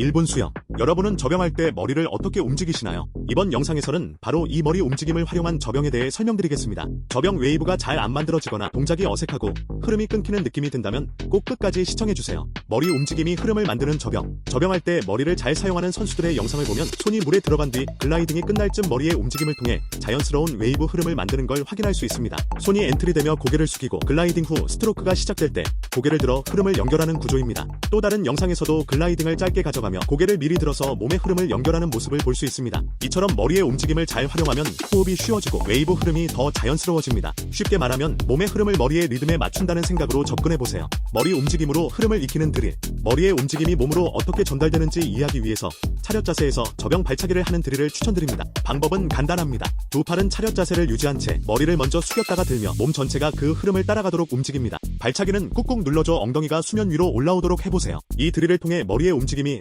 1분 수영. 여러분은 접영할 때 머리를 어떻게 움직이시나요? 이번 영상에서는 바로 이 머리 움직임을 활용한 접영에 대해 설명드리겠습니다. 접영 웨이브가 잘 안 만들어지거나 동작이 어색하고 흐름이 끊기는 느낌이 든다면 꼭 끝까지 시청해주세요. 머리 움직임이 흐름을 만드는 접영. 접영할 때 머리를 잘 사용하는 선수들의 영상을 보면 손이 물에 들어간 뒤 글라이딩이 끝날 쯤 머리의 움직임을 통해 자연스러운 웨이브 흐름을 만드는 걸 확인할 수 있습니다. 손이 엔트리되며 고개를 숙이고 글라이딩 후 스트로크가 시작될 때 고개를 들어 흐름을 연결하는 구조입니다. 또 다른 영상에서도 글라이딩을 짧게 가져가며 고개를 미리 들어서 몸의 흐름을 연결하는 모습을 볼 수 있습니다. 이처럼 머리의 움직임을 잘 활용하면 호흡이 쉬워지고 웨이브 흐름이 더 자연스러워집니다. 쉽게 말하면 몸의 흐름을 머리의 리듬에 맞춘다는 생각으로 접근해보세요. 머리 움직임으로 흐름을 익히는 드릴. 머리의 움직임이 몸으로 어떻게 전달되는지 이해하기 위해서 차렷 자세에서 접영 발차기를 하는 드릴을 추천드립니다. 방법은 간단합니다. 두 팔은 차렷 자세를 유지한 채 머리를 먼저 숙였다가 들며 몸 전체가 그 흐름을 따라가도록 움직입니다. 발차기는 꾹꾹 눌러줘 엉덩이가 수면 위로 올라오도록 해보세요. 이 드릴을 통해 머리의 움직임이